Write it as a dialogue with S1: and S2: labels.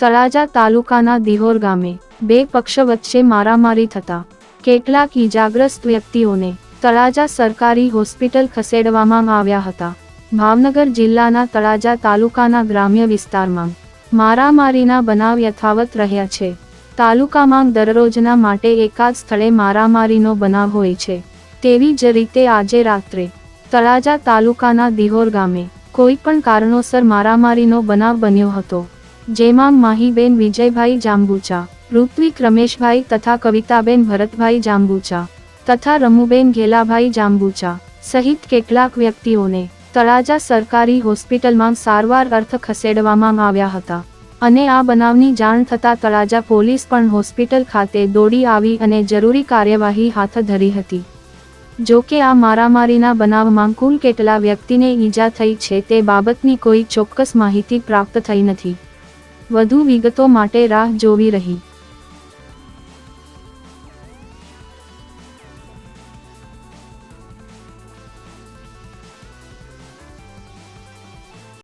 S1: તળાજા તાલુકાના દિહોર ગામે બે પક્ષ વચ્ચે મારામારી થતા. કેટલાક ઇજાગ્રસ્ત વ્યક્તિઓને તળાજા સરકારી હોસ્પિટલ ખસેડવામાં આવ્યા હતા. ભાવનગર જિલ્લાના તળાજા તાલુકાના ગ્રામ્ય વિસ્તારમાં મારામારીના બનાવ યથાવત રહ્યા છે. તાલુકામાં દરરોજના માટે એકાદ સ્થળે મારામારીનો બનાવ હોય છે. તેવી જ રીતે આજે રાત્રે તળાજા તાલુકાના દિહોર ગામે કોઈ પણ કારણોસર મારામારીનો બનાવ બન્યો હતો. જેમાં માહીબેન વિજયભાઈ જાંબુચા, ઋત્વિક રમેશભાઈ તથા કવિતાબેન ભરતભાઈ જાંબુચા, તથા રમુબેન ઘેલાભાઈ જાંબુચા સહિત કેટલાક વ્યક્તિઓને તળાજા સરકારી હોસ્પિટલમાં સારવાર અર્થ ખસેડવામાં આવ્યા હતા. અને આ બનાવની જાણ થતાં તળાજા પોલીસ પણ હોસ્પિટલ ખાતે દોડી આવી અને જરૂરી કાર્યવાહી હાથ ધરી હતી. જો કે આ મારામારીના બનાવમાં કુલ કેટલા વ્યક્તિને ઈજા થઈ છે તે બાબતની કોઈ ચોક્કસ માહિતી પ્રાપ્ત થઈ નથી. વધુ વિગતો માટે રાહ જોવી રહી.